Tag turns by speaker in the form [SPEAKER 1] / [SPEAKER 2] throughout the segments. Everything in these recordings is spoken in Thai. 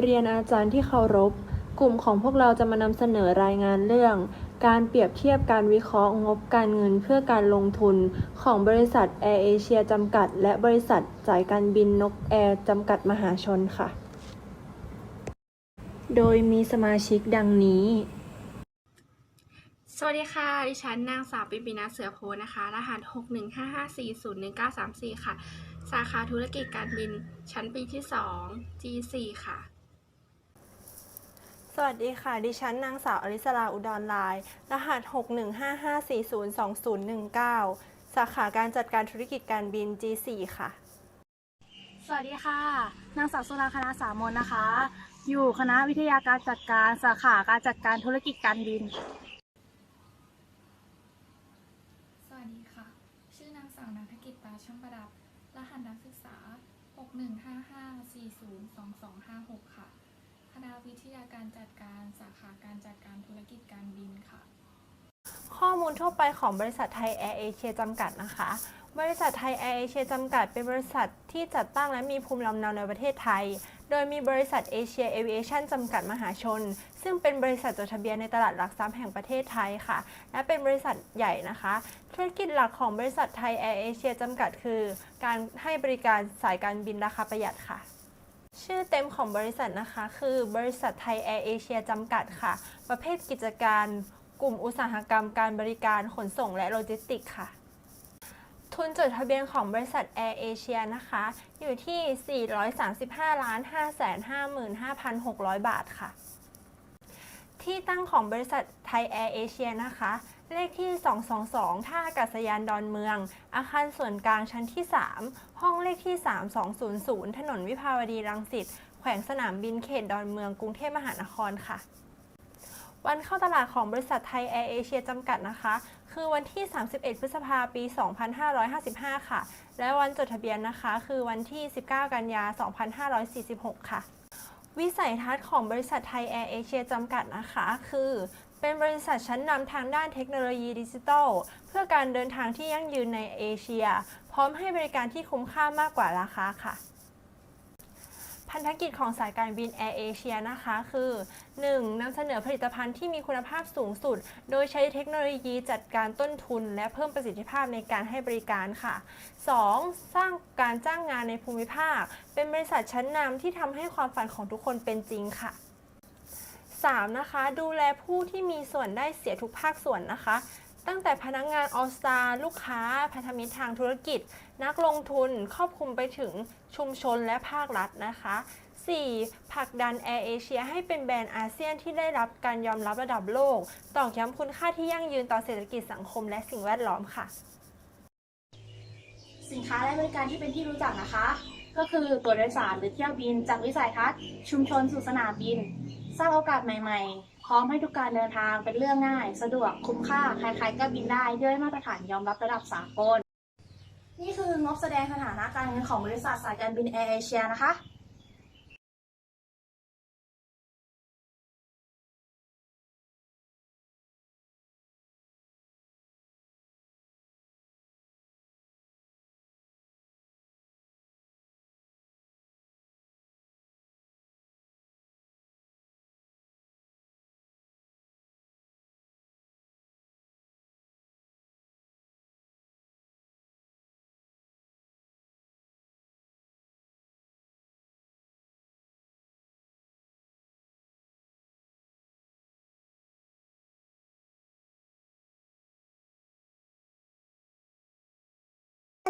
[SPEAKER 1] เรียนอาจารย์ที่เคารพ กลุ่มของพวกเราจะมานำเสนอรายงานเรื่อง การเปรียบเทียบการวิเคราะห์งบการเงินเพื่อการลงทุนของบริษัทแอร์เอเชียจำกัด และบริษัทสายการบินนกแอร์จำกัดมหาชนค่ะ โดยมีสมาชิกดังนี้
[SPEAKER 2] สวัสดีค่ะ ดิฉันนางสาวปิปินาเสือโพนะคะ รหัส 615540194ค่ะ สาขาธุรกิจการบินชั้นปีที่ 2 G4 ค่ะ
[SPEAKER 1] สวัสดีค่ะ ดิฉันนางสาวอริสราอุดรลาย รหัส 615540219 สาขาการจัดการธุรกิจการบิน G4 ค่ะ
[SPEAKER 3] สวัสดีค่ะ นางสาวสุราคณาสามนนะคะ อยู่คณะวิทยาการจัดการสาขาการจัดการธุรกิจการบิน
[SPEAKER 4] สวัสดีค่ะ ชื่อนางสาวนันทกิจตาช่างประดับ รหัสนักศึกษา 6155402256ค่ะ คณะวิทยาการจัดการสาขาการจัดการธุรกิจการบินค่ะ
[SPEAKER 1] ข้อมูลทั่วไปของบริษัทไทยแอร์เอเชียจำกัดนะคะ บริษัทไทยแอร์เอเชียจำกัดเป็นบริษัทที่จัดตั้งและมีภูมิลำเนาในประเทศไทย โดยมีบริษัทเอเชียเอเวอเรชั่นจำกัดมหาชน ซึ่งเป็นบริษัทจดทะเบียนในตลาดหลักทรัพย์แห่งประเทศไทยค่ะ และเป็นบริษัทใหญ่นะคะ ธุรกิจหลักของบริษัทไทยแอร์เอเชียจำกัดคือ การให้บริการสายการบินราคาประหยัดค่ะ ชื่อเต็มของบริษัทนะคะ คือบริษัทไทยแอร์เอเชียจำกัดค่ะ ประเภทกิจการกลุ่มอุตสาหกรรมการบริการขนส่งและโลจิสติกส์ค่ะ ทุนจดทะเบียนของบริษัทแอร์เอเชียนะคะ อยู่ที่ 435ล้าน555,600 บาทค่ะ ที่ตั้งของบริษัทไทยแอร์เอเชียนะคะ เลขที่ 222 ท่าอากาศยานดอนเมือง อาคารส่วนกลางชั้นที่ 3 ห้องเลขที่ 3200 ถนนวิภาวดีรังสิต แขวงสนามบินเขตดอนเมืองกรุงเทพมหานครค่ะ วันเข้าตลาดของบริษัทไทยแอร์เอเชียจำกัดนะคะ คือวันที่ 31 พฤษภาปี 2555 ค่ะ และวันจดทะเบียนนะคะ คือวันที่ 19 กันยา 2546 ค่ะวิสัยทัศน์ของบริษัทไทยแอร์เอเชียจำกัดนะคะ คือ เป็นบริษัทชั้นนำทางด้านเทคโนโลยีดิจิทัล เพื่อการเดินทางที่ยั่งยืนในเอเชีย พร้อมให้บริการที่คุ้มค่ามากกว่าราคาค่ะ พันธกิจของสายการบินแอร์เอเชียนะคะคือ 1. นำเสนอผลิตภัณฑ์ที่มีคุณภาพสูงสุด โดยใช้เทคโนโลยีจัดการต้นทุน และเพิ่มประสิทธิภาพในการให้บริการค่ะ 2. สร้างการจ้างงานในภูมิภาค เป็นบริษัทชั้นนำที่ทำให้ความฝันของทุกคนเป็นจริงค่ะ 3. นะคะ ดูแลผู้ที่มีส่วนได้เสียทุกภาคส่วนนะคะ ตั้งแต่พนักงงานออสตาลูกค้า พันธมิตรทางธุรกิจ นักลงทุนครอบคลุมไปถึงชุมชนและภาครัฐนะคะ 4. ผลักดันแอร์เอเชียให้เป็นแบรนด์อาเซียนที่ได้รับการยอมรับระดับโลก ตอกย้ำคุณค่าที่ยั่งยืนต่อเศรษฐกิจสังคมและสิ่งแวดล้อมค่ะ
[SPEAKER 3] สินค้าและบริการที่เป็นที่รู้จักนะคะ ก็คือตั๋วโดยสารหรือเที่ยวบินจากวิสัยทัศน์ชุมชนสู่สนามบิน สร้างโอกาสใหม่ ๆ พร้อมให้ทุกการเดินทางเป็นเรื่องง่าย สะดวกคุ้มค่า ใครๆ ก็บินได้ด้วยมาตรฐานยอมรับระดับสากล นี่คืองบแสดงสถานะการเงินของบริษัทสายการบินแอร์เอเชียนะคะ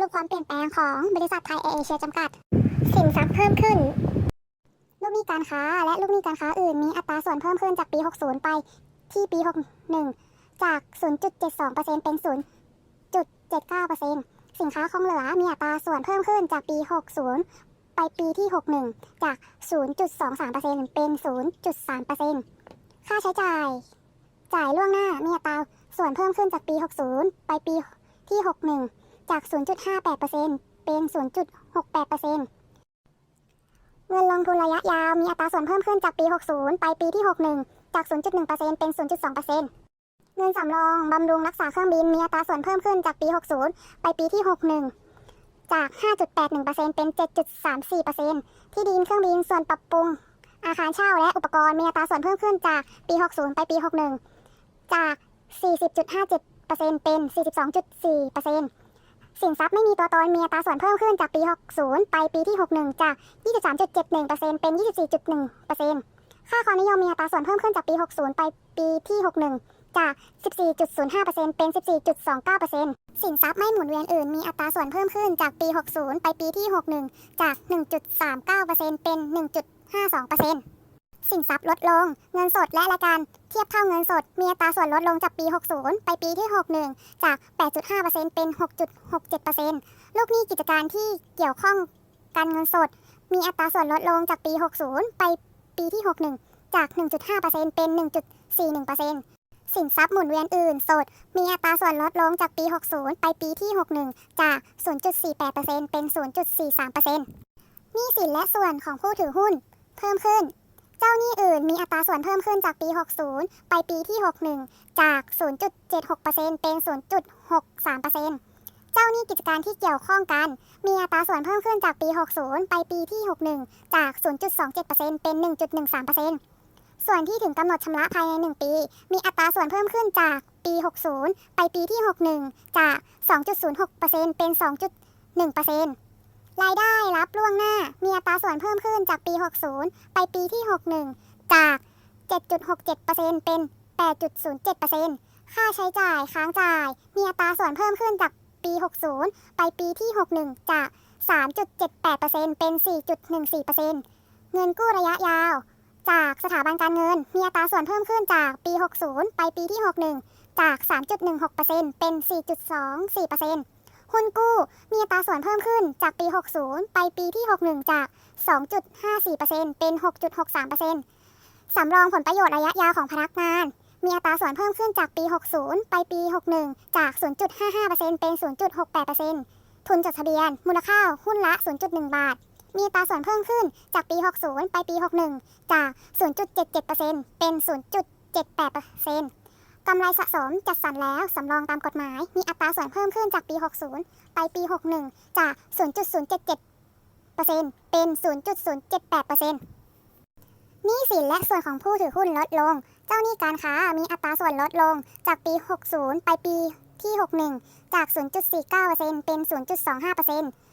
[SPEAKER 5] รุปความเปลี่ยนแปลงของบริษัทไทยแอร์เอเชียจำกัด สินทรัพย์เพิ่มขึ้น ลูกหนี้การค้า และลูกหนี้การค้าอื่นมีอัตราส่วนเพิ่มขึ้นจากปี 60 ไปที่ปี 61 จาก 0.72%เป็น 0.79%สินค้าคงเหลือมีอัตราส่วนเพิ่มขึ้นจากปี 60 ไปปีที่ 61 จาก 0.23%เป็น 0.3%ค่าใช้จ่าย จ่ายล่วงหน้ามีอัตราส่วนเพิ่มขึ้นจากปี 60 ไปปีที่ 61 จาก 0.58%เป็น 0.68%เงินลงทุนระยะยาวมีอัตราส่วนเพิ่มขึ้นจากปี 60 ไปปีที่ 61 จาก 0.1%เป็น 0.2%เงินสำรองบำรุงรักษาเครื่องบินมีอัตราส่วนเพิ่มขึ้นจากปี 60 ไปปีที่ 61 จาก 5.81%เป็น 7.34%ที่ดินเครื่องบินส่วนปรับปรุง อาคารเช่าและอุปกรณ์มีอัตราส่วนเพิ่มขึ้นจากปี 60 ไปปี 61 จาก 40.57%เป็น 42.4% สินทรัพย์ไม่มีตัวตนมีอัตราส่วนเพิ่มขึ้นจากปี 60 ไปปีที่ 61 จาก 23.71%เป็น 24.1%ค่าความนิยมมีอัตราส่วนเพิ่มขึ้นจากปี 60 ไปปีที่ 61 จาก 14.05%เป็น 14.29%สินทรัพย์ไม่หมุนเวียนอื่น มีอัตราส่วนเพิ่มขึ้นจากปี 60 ไปปีที่ 61 จาก 1.39%เป็น 1.52% สินทรัพย์ลดลง เงินสดและรายการ เทียบเท่าเงินสด มีอัตราส่วนลดลงจากปี 60 ไปปีที่ 61 จาก 8.5%เป็น 6.67%ลูกหนี้กิจการที่เกี่ยวข้องการเงินสด มีอัตราส่วนลดลงจากปี 60 ไปปีที่ 61 จาก 1.5%เป็น 1.41%สินทรัพย์หมุนเวียนอื่นสด มีอัตราส่วนลดลงจากปี 60 ไปปีที่ 61 จาก 0.48%เป็น 0.43%หนี้สินและส่วนของผู้ถือหุ้น เพิ่มขึ้น เจ้าหนี้อื่นมีอัตราส่วนเพิ่มขึ้นจากปี 60 ไปปีที่ 61 จาก 0.76%เป็น 0.63%เจ้าหนี้กิจการที่เกี่ยวข้องกัน มีอัตราส่วนเพิ่มขึ้นจากปี 60 ไปปีที่ 61 จาก 0.27%เป็น 1.13%ส่วนที่ถึงกำหนดชำระภายใน 1 ปี มีอัตราส่วนเพิ่มขึ้นจากปี 60 ไปปีที่ 61 จาก 2.06%เป็น 2.1% รายได้รับล่วงหน้ามีอัตราส่วนเพิ่มขึ้นจากปี 60 ไปปีที่ 61 จาก 7.67%เป็น 8.07%ค่าใช้จ่ายค้างจ่าย มีอัตราส่วนเพิ่มขึ้นจากปี 60 ไปปีที่ 61 จาก 3.78%เป็น 4.14%เงินกู้ระยะยาว จากสถาบันการเงิน มีอัตราส่วนเพิ่มขึ้นจากปี 60 ไปปีที่ 61 จาก 3.16%เป็น 4.24% หุ้นกู้ มีอัตราส่วนเพิ่มขึ้นจากปี 60 ไปปีที่ 61 จาก 2.54%เป็น 6.63%สำรองผลประโยชน์ระยะยาวของพนักงาน มีอัตราส่วนเพิ่มขึ้นจากปี 60 ไปปี 61 จาก 0.55%เป็น 0.68%ทุนจดทะเบียน มูลค่าหุ้นละ 0.1 บาท มีอัตราส่วนเพิ่มขึ้นจากปี 60 ไปปี 61 จาก 0.77%เป็น 0.78% กำไรสะสมจัดสรรแล้วสำรองตามกฎหมาย มีอัตราส่วนเพิ่มขึ้นจากปี 60 ไปปี 61 จาก 0.077%เป็น 0.078%หนี้สินและส่วนของผู้ถือหุ้นลดลง เจ้าหนี้การค้ามีอัตราส่วนลดลงจากปี 60 ไปปีที่ 61 จาก 0.49%เป็น 0.25%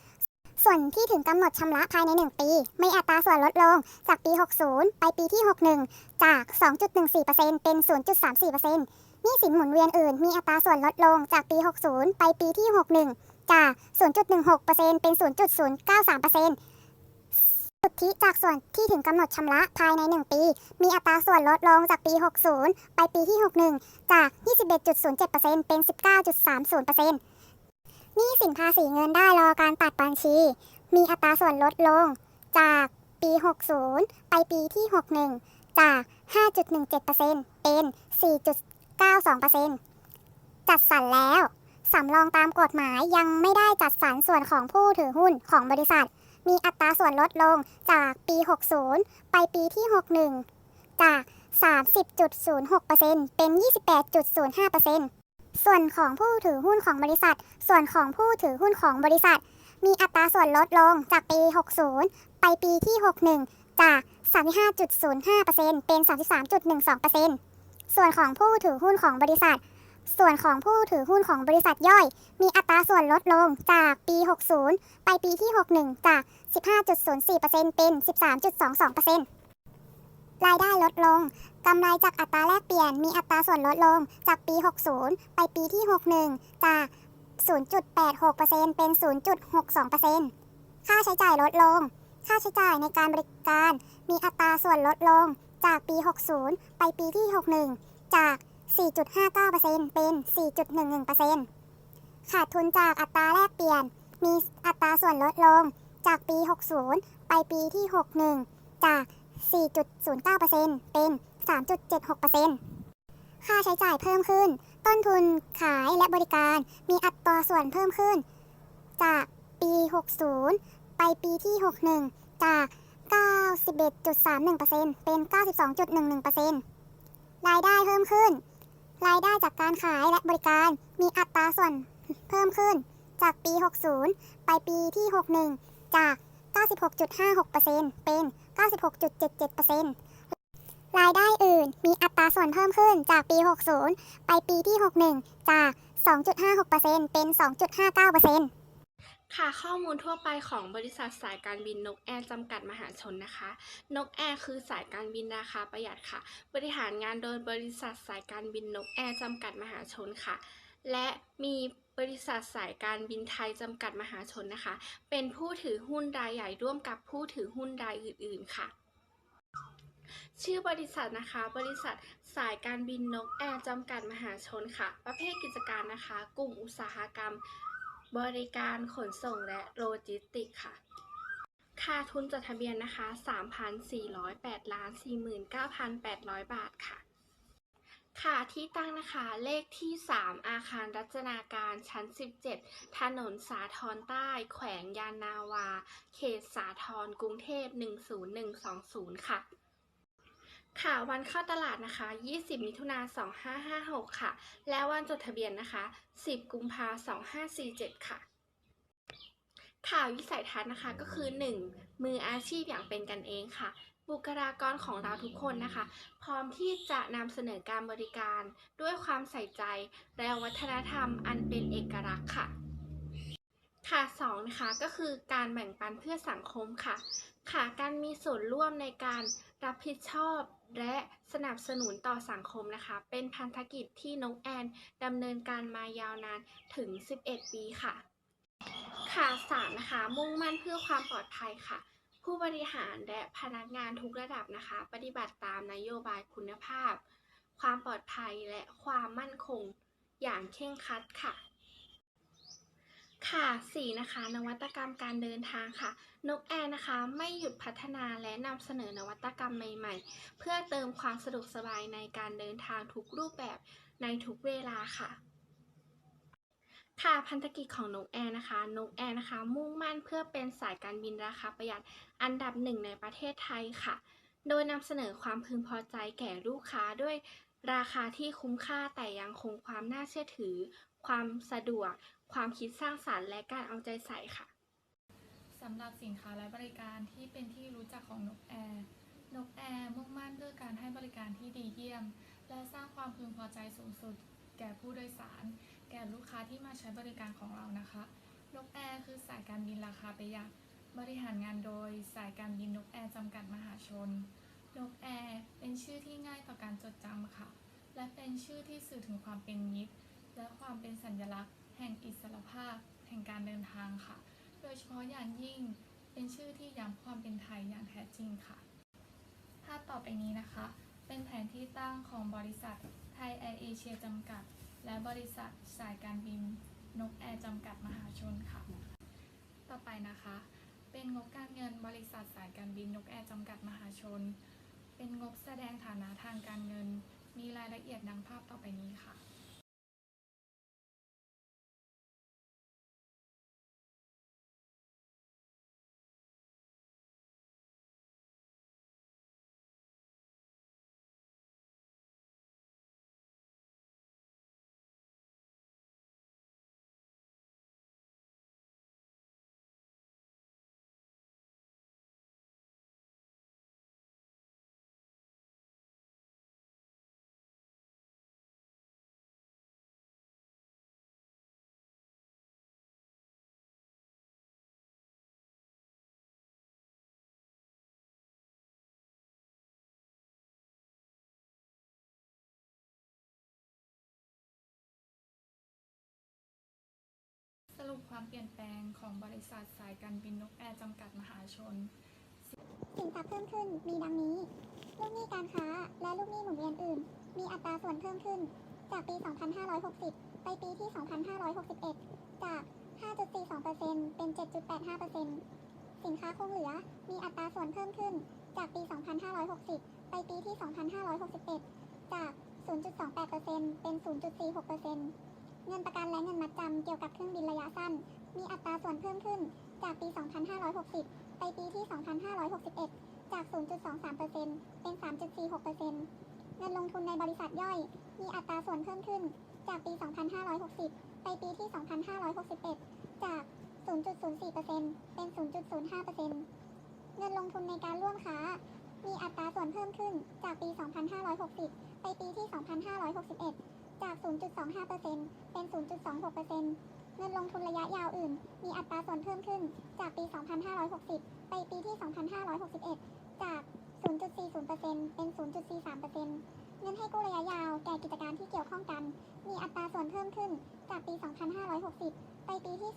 [SPEAKER 5] ส่วนที่ถึงกำหนดชำระภายใน 1 ปี มีอัตราส่วนลดลง จากปี 60 ไปปีที่ 61 จาก 2.14%เป็น 0.34%หนี้สินหมุนเวียนอื่นมีอัตราส่วนลดลงจากปี 60 ไปปีที่ 61 จาก 0.16%เป็น 0.093%สุทธิจากส่วนที่ถึงกำหนดชำระภายใน 1 ปี มีอัตราส่วนลดลงจากปี 60 ไปปีที่ 61 จาก 21.07%เป็น 19.30% นี้สินภาษีเงินได้รอการตัดบัญชี มีอัตราส่วนลดลง จากปี 60 ไปปีที่ 61 จาก 5.17%เป็น 4.92%จัดสรรแล้ว สำรองตามกฎหมายยังไม่ได้จัดสรรส่วนของผู้ถือหุ้นของบริษัท มีอัตราส่วนลดลงจากปี 60 ไปปีที่ 61 จาก 30.06%เป็น 28.05% ส่วนของผู้ถือหุ้นของบริษัท ส่วนของผู้ถือหุ้นของบริษัท มีอัตราส่วนลดลงจากปี 60 ไปปีที่ 61 จาก 35.05%เป็น 33.12%ส่วนของผู้ถือหุ้นของบริษัท ส่วนของผู้ถือหุ้นของบริษัทย่อย มีอัตราส่วนลดลงจากปี 60 ไปปีที่ 61 จาก 15.04%เป็น 13.22%รายได้ลดลง กำไรจากอัตราแลกเปลี่ยนมีอัตราส่วนลดลงจากปี 60 ไปปีที่ 61 จาก 0.86%เป็น 0.62%ค่าใช้จ่ายลดลง ค่าใช้จ่ายในการบริการมีอัตราส่วนลดลงจากปี 60 ไปปีที่ 61 จาก 4.59%เป็น 4.11%ขาดทุนจากอัตราแลกเปลี่ยน มีอัตราส่วนลดลงจากปี 60 ไปปีที่ 61 จาก 4.09%เป็น 3.76%ค่าใช้จ่ายเพิ่มขึ้น ต้นทุนขายและบริการมีอัตราส่วนเพิ่มขึ้น จากปี 60 ไปปีที่ 61 จาก 91.31%เป็น 92.11%รายได้เพิ่มขึ้น รายได้จากการขายและบริการมีอัตราส่วนเพิ่มขึ้น จากปี 60 ไปปีที่ 61 จาก 96.56%เป็น
[SPEAKER 6] 96.77% รายได้อื่นมีอัตราส่วนเพิ่มขึ้นจากปี 60 ไปปีที่ 61 จาก 2.56%เป็น 2.59%
[SPEAKER 2] ค่ะข้อมูลทั่วไปของบริษัทสายการบินนกแอร์จำกัดมหาชนนะคะ นกแอร์คือสายการบินราคาประหยัดค่ะ บริหารงานโดยบริษัทสายการบินนกแอร์จำกัดมหาชนค่ะ และมีบริษัทสายการบินไทยจำกัดมหาชนนะคะ เป็นผู้ถือหุ้นรายใหญ่ร่วมกับผู้ถือหุ้นรายอื่น ๆ ค่ะ ชื่อบริษัทนะคะ บริษัทสายการบินนกแอร์จำกัดมหาชนค่ะ ประเภทกิจการนะคะ กลุ่มอุตสาหกรรม บริการขนส่งและโลจิสติกส์ค่ะค่าทุนจดทะเบียนนะคะ 3,408ล้าน49,800 บาทค่ะ ค่ะที่ตั้งนะคะ เลขที่ 3 อาคารรัชนาการชั้น 17 ถนนสาทรใต้ แขวงยานนาวา เขตสาทรกรุงเทพ 10120 ค่ะ ค่ะวันเข้าตลาดนะคะ 20 มิถุนา2556 ค่ะ และวันจดทะเบียนนะคะ 10 กุมภา2547 ค่ะ ข่าววิสัยทัศน์นะคะก็คือ 1. มืออาชีพอย่างเป็นกันเองค่ะ บุคลากรของเราทุกคนนะคะ พร้อมที่จะนำเสนอการบริการด้วยความใส่ใจ และวัฒนธรรมอันเป็นเอกลักษณ์ค่ะค่ะสองนะคะก็คือการแบ่งปันเพื่อสังคมค่ะ ค่ะ การมีส่วนร่วมในการรับผิดชอบ และสนับสนุนต่อสังคมนะคะ เป็นพันธกิจที่นกแอนดำเนินการมายาวนานถึง 11 ปีค่ะ ค่ะสามนะคะ มุ่งมั่นเพื่อความปลอดภัยค่ะ ผู้บริหารและพนักงานทุกระดับนะคะ ปฏิบัติตามนโยบายคุณภาพ ความปลอดภัยและความมั่นคงอย่างเคร่งครัดค่ะ ค่ะสี่นะคะ นวัตกรรมการเดินทางค่ะ นกแอร์นะคะ ไม่หยุดพัฒนาและนำเสนอนวัตกรรมใหม่ ๆ เพื่อเติมความสะดวกสบายในการเดินทางทุกรูปแบบในทุกเวลาค่ะ ค่ะพันธกิจของนกแอร์นะคะ นกแอร์นะคะ มุ่งมั่นเพื่อเป็นสายการบินราคาประหยัดอันดับหนึ่งในประเทศไทยค่ะ โดยนำเสนอความพึงพอใจแก่ลูกค้าด้วยราคาที่คุ้มค่าแต่ยังคงความน่าเชื่อถือ ความสะดวก ความคิดสร้างสรรค์และการเอาใจใส่ค่ะ
[SPEAKER 4] สำหรับสินค้าและบริการที่เป็นที่รู้จักของนกแอร์ นกแอร์มุ่งมั่นเพื่อการให้บริการที่ดีเยี่ยม และสร้างความพึงพอใจสูงสุด แก่ผู้โดยสาร แก่ลูกค้าที่มาใช้บริการของเรานะคะ นกแอร์คือสายการบินราคาประหยัด บริหารงานโดยสายการบินนกแอร์จำกัดมหาชน นกแอร์เป็นชื่อที่ง่ายต่อการจดจำค่ะ และเป็นชื่อที่สื่อถึงความเป็นมิตร และความเป็นสัญลักษณ์ แห่งอิสรภาพ แห่งการเดินทางค่ะ โดยเฉพาะอย่างยิ่งเป็นชื่อที่ย้ำความเป็นไทยอย่างแท้จริงค่ะ ภาพต่อไปนี้นะคะ เป็นแผนที่ตั้งของบริษัทไทยแอร์เอเชียจำกัด และบริษัทสายการบินนกแอร์จำกัดมหาชนค่ะ ต่อไปนะคะ เป็นงบการเงินบริษัทสายการบินนกแอร์จำกัดมหาชน เป็นงบแสดงฐานะทางการเงิน มีรายละเอียดดังภาพต่อไปนี้ค่ะ ความเปลี่ยนแปลงของบริษัทสายการบินนกแอร์จำกัดมหาชน
[SPEAKER 6] สินทรัพย์เพิ่มขึ้นมีดังนี้ ลูกหนี้การค้า และลูกหนี้หมุนเวียนอื่น มีอัตราส่วนเพิ่มขึ้น จากปี 2560 ไปปีที่ 2561 จาก 5.42%เป็น 7.85%สินค้าคงเหลือ มีอัตราส่วนเพิ่มขึ้น จากปี 2560 ไปปีที่ 2561 จาก 0.28%เป็น 0.46% เงินประกันและเงินมัดจำเกี่ยวกับเครื่องบินระยะสั้น มีอัตราส่วนเพิ่มขึ้นจากปี 2560 ไปปีที่ 2561 จาก 0.23%เป็น 3.46%เงินลงทุนในบริษัทย่อย มีอัตราส่วนเพิ่มขึ้นจากปี 2560 ไปปีที่ 2561 จาก 0.04%เป็น 0.05%เเงินลงทุนในการร่วมค้า มีอัตราส่วนเพิ่มขึ้นจากปี 2560 ไปปีที่ 2561 จาก 0.25%เป็น 0.26%เงินลงทุนระยะยาวอื่น มีอัตราส่วนเพิ่มขึ้น จากปี 2560 ไปปีที่ 2561 จาก 0.40%เป็น 0.43%เงินให้กู้ระยะยาว แก่กิจการที่เกี่ยวข้องกัน มีอัตราส่วนเพิ่มขึ้น จากปี 2560 ไปปีที่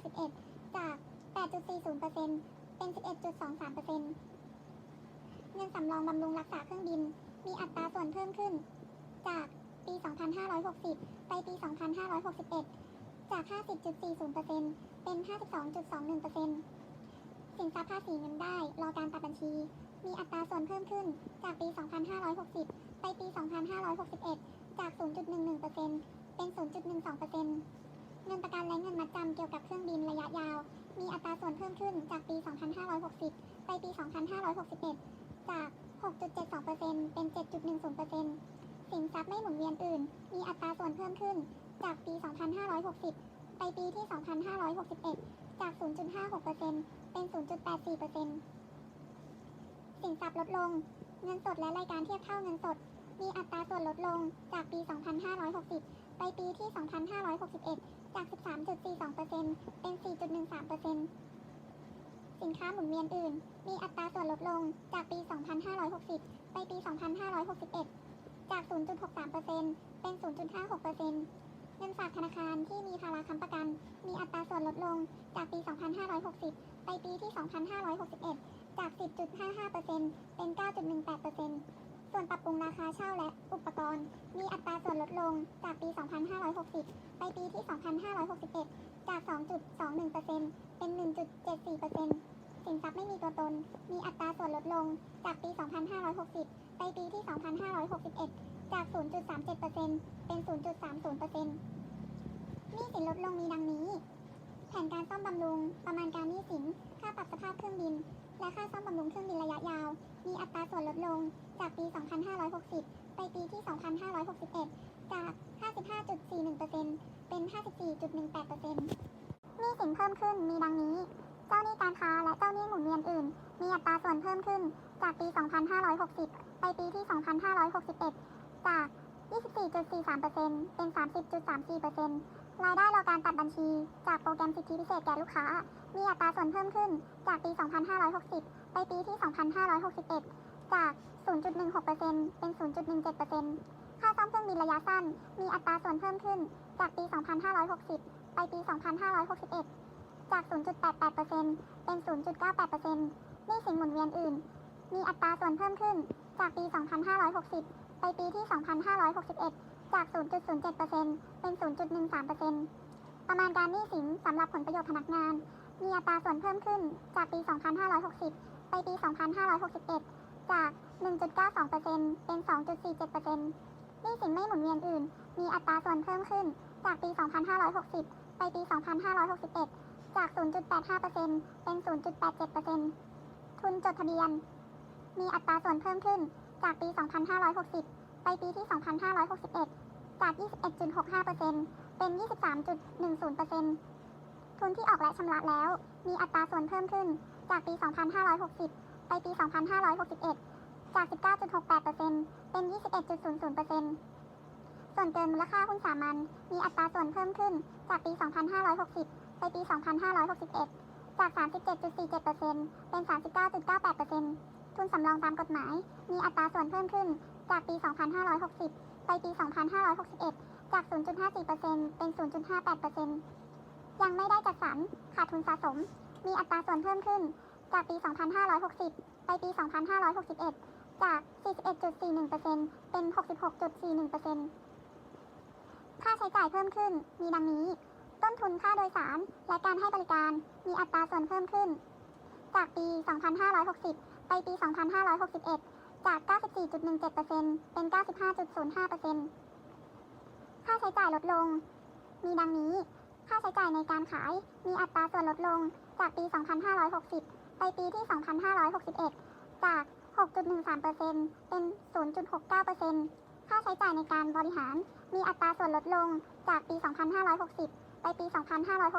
[SPEAKER 6] 2561 จาก 8.40%เป็น 11.23%เงินสำรองบำรุงรักษาเครื่องบิน มีอัตราส่วนเพิ่มขึ้น จาก 2560 ไปปี 2561 จาก 50.40%เป็น 52.21%สินทรัพย์ภาษีเงินได้ รอการตัดบัญชี มีอัตราส่วนเพิ่มขึ้นจากปี 2560 ไปปี 2561 จาก 0.11%เป็น 0.12%เงินประกันและเงินมัดจำเกี่ยวกับเครื่องบินระยะยาว มีอัตราส่วนเพิ่มขึ้นจากปี 2560 ไปปี 2561 จาก 6.72%เป็น 7.10% สินทรัพย์ไม่หมุนเวียนอื่น มีอัตราส่วนเพิ่มขึ้น จากปี 2560 ไปปีที่ 2561 จาก 0.56%เป็น 0.84%สินทรัพย์ลดลง เงินสดและรายการเทียบเท่าเงินสด มีอัตราส่วนลดลง จากปี 2560 ไปปีที่ 2561 จาก 13.42%เป็น 4.13%สินค้าหมุนเวียนอื่น มีอัตราส่วนลดลง จากปี 2560 ไปปี 2561 จาก 0.63%เป็น 0.56%เงินฝากธนาคารที่มีภาระค้ำประกัน มีอัตราส่วนลดลงจากปี 2560 ไปปีที่ 2561 จาก 10.55%เป็น 9.18%ส่วนปรับปรุงราคาเช่าและอุปกรณ์ มีอัตราส่วนลดลงจากปี 2560 ไปปีที่ 2561 จาก 2.21%เป็น 1.74% สินทรัพย์ไม่มีตัวตน มีอัตราส่วนลดลง จากปี 2560 ไปปีที่ 2561 จาก 0.37%เป็น 0.30%หนี้สินลดลงมีดังนี้ แผนการซ่อมบำรุง ประมาณการหนี้สิน ค่าปรับสภาพเครื่องบิน และค่าซ่อมบำรุงเครื่องบินระยะยาว มีอัตราส่วนลดลง จากปี 2560 ไปปีที่ 2561 จาก 55.41%เป็น 54.18%หนี้สินเพิ่มขึ้นมีดังนี้ เจ้าหนี้การค้าและเจ้าหนี้หมุนเวียนอื่น มีอัตราส่วนเพิ่มขึ้นจากปี 2560 ไปปีที่ 2561 จาก 24.43%เป็น 30.34%รายได้รอการตัดบัญชี จากโปรแกรมสิทธิพิเศษแก่ลูกค้า มีอัตราส่วนเพิ่มขึ้นจากปี 2560 ไปปีที่ 2561 จาก 0.16%เป็น 0.17%ค่าซ่อมเครื่องบินระยะสั้น มีอัตราส่วนเพิ่มขึ้นจากปี 2560 ไปปี 2561 จาก 0.88%เป็น 0.98%หนี้สินหมุนเวียนอื่น มีอัตราส่วนเพิ่มขึ้น จากปี 2560 ไปปีที่ 2561 จาก 0.07%เป็น 0.13%ประมาณการหนี้สินสำหรับผลประโยชน์พนักงาน มีอัตราส่วนเพิ่มขึ้น จากปี 2560 ไปปี 2561 จาก 1.92%เป็น 2.47%หนี้สินไม่หมุนเวียนอื่น มีอัตราส่วนเพิ่มขึ้น จากปี 2560 ไปปี 2561 จาก 0.85%เป็น 0.87%ทุนจดทะเบียน มีอัตราส่วนเพิ่มขึ้นจากปี 2560 ไปปีที่ 2561 จาก 21.65%เป็น 23.10%ทุนที่ออกและชำระแล้ว มีอัตราส่วนเพิ่มขึ้นจากปี 2560 ไปปี 2561 จาก 19.68%เป็น 21.00%ส่วนเกินมูลค่าหุ้นสามัญมีอัตราส่วนเพิ่มขึ้นจากปี 2560 ไปปี 2561 จาก 37.47%เป็น 39.98%ทุนสำรองตามกฎหมาย มีอัตราส่วนเพิ่มขึ้น จากปี 2560 ไปปี 2561 จาก 0.54%เป็น 0.58%ยังไม่ได้จัดสรรขาดทุนสะสม มีอัตราส่วนเพิ่มขึ้น จากปี 2560 ไปปี 2561 จาก 41.41%เป็น 66.41%ค่าใช้จ่ายเพิ่มขึ้น มีดังนี้ ต้นทุนค่าโดยสาร และการให้บริการมีอัตราส่วนเพิ่มขึ้น จากปี 2560 ไปปี 2561 จาก 94.17%เป็น 95.05%ค่าใช้จ่ายลดลง มีดังนี้ ค่าใช้จ่ายในการขายมีอัตราส่วนลดลง จากปี 2560 ไปปีที่ 2561 จาก 6.13%เป็น 0.69%ค่าใช้จ่ายในการบริหารมีอัตราส่วนลดลงจากปี 2560 ไปปี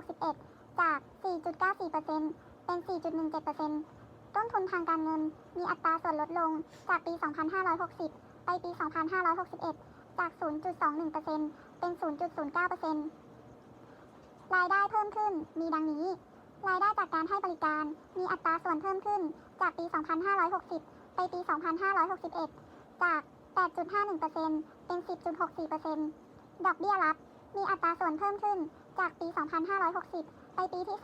[SPEAKER 6] 2561 จาก 4.94%เป็น 4.17%ต้นทุนทางการเงิน มีอัตราส่วนลดลงจากปี 2560 ไปปี 2561 จาก 0.21%เป็น 0.09%รายได้เพิ่มขึ้นมีดังนี้ รายได้จากการให้บริการ มีอัตราส่วนเพิ่มขึ้นจากปี 2560 ไปปี 2561 จาก 8.51%เป็น 10.64%ดอกเบี้ยรับ มีอัตราส่วนเพิ่มขึ้น จากปี 2560 ไปปีที่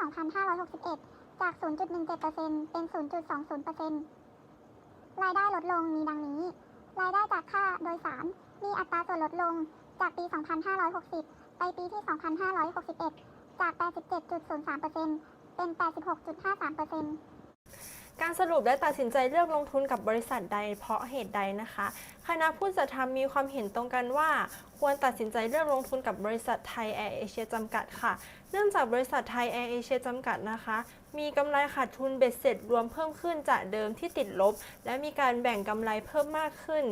[SPEAKER 6] 2561 จาก 0.17%เป็น 0.20%รายได้ลดลงมีดังนี้ รายได้จากค่าโดยสาร มีอัตราส่วนลดลง จากปี 2560 ไปปีที่ 2561 จาก 87.03%เป็น 86.53%
[SPEAKER 1] การสรุปและตัดสินใจเลือกลงทุนกับบริษัทใดเพราะเหตุใดนะคะ คณะผู้จัดทำมีความเห็นตรงกันว่า ควรตัดสินใจเลือกลงทุนกับบริษัทไทยแอร์เอเชียจำกัดค่ะ เนื่องจากบริษัทไทยแอร์เอเชียจำกัดนะคะ มีกำไรขาดทุนเบ็ดเสร็จรวมเพิ่มขึ้นจากเดิมที่ติดลบ และมีการแบ่งกำไรเพิ่มมากขึ้น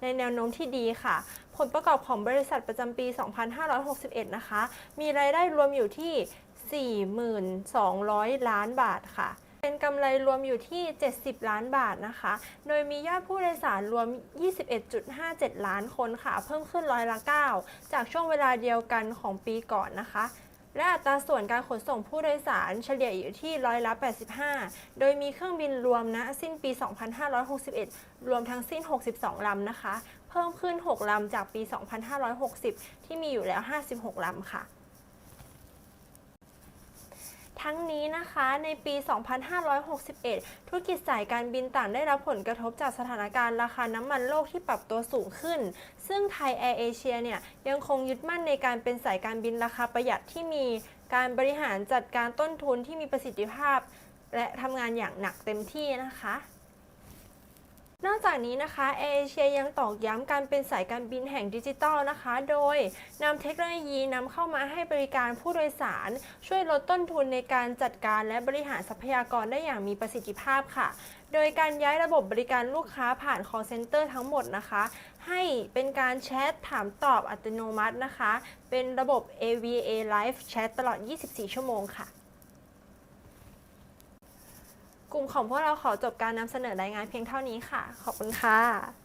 [SPEAKER 1] ในแนวโน้มที่ดีค่ะ ผลประกอบของบริษัทประจำปี 2561 นะคะ มีรายได้รวมอยู่ที่ 4,200 ล้านบาทค่ะ เป็นกำไรรวมอยู่ที่ 70 ล้านบาทนะคะ โดยมียอดผู้โดยสารรวม 21.57 ล้านคนค่ะ เพิ่มขึ้นร้อยละ 9 จากช่วงเวลาเดียวกันของปีก่อนนะคะ และอัตราส่วนการขนส่งผู้โดยสารเฉลี่ยอยู่ที่ร้อยละ 85 โดยมีเครื่องบินรวมณสิ้นปี 2561 รวมทั้งสิ้น 62 ลำนะคะ เพิ่มขึ้น 6 ลำจากปี 2560 ที่มีอยู่แล้ว 56 ลำค่ะ ทั้งนี้นะคะในปี 2561 ธุรกิจสายการบินต่างได้รับผลกระทบจากสถานการณ์ราคาน้ำมันโลกที่ปรับตัวสูงขึ้น ซึ่งไทยแอร์เอเชียเนี่ยยังคงยึดมั่นในการเป็นสายการบินราคาประหยัดที่มีการบริหารจัดการต้นทุนที่มีประสิทธิภาพ และทำงานอย่างหนักเต็มที่นะคะ นอกจากนี้นะคะเอเชียยังตอกย้ำการเป็นสายการบินแห่งดิจิทัลนะคะ โดยนำเทคโนโลยีนำเข้ามาให้บริการผู้โดยสาร ช่วยลดต้นทุนในการจัดการและบริหารทรัพยากรได้อย่างมีประสิทธิภาพค่ะ โดยการย้ายระบบบริการลูกค้าผ่าน call center ทั้งหมดนะคะ ให้เป็นการแชทถามตอบอัตโนมัตินะคะ เป็นระบบ AVA Live Chat ตลอด 24 ชั่วโมงค่ะ กลุ่มของพวกเราขอจบการนำเสนอรายงานเพียงเท่านี้ค่ะ ขอบคุณค่ะ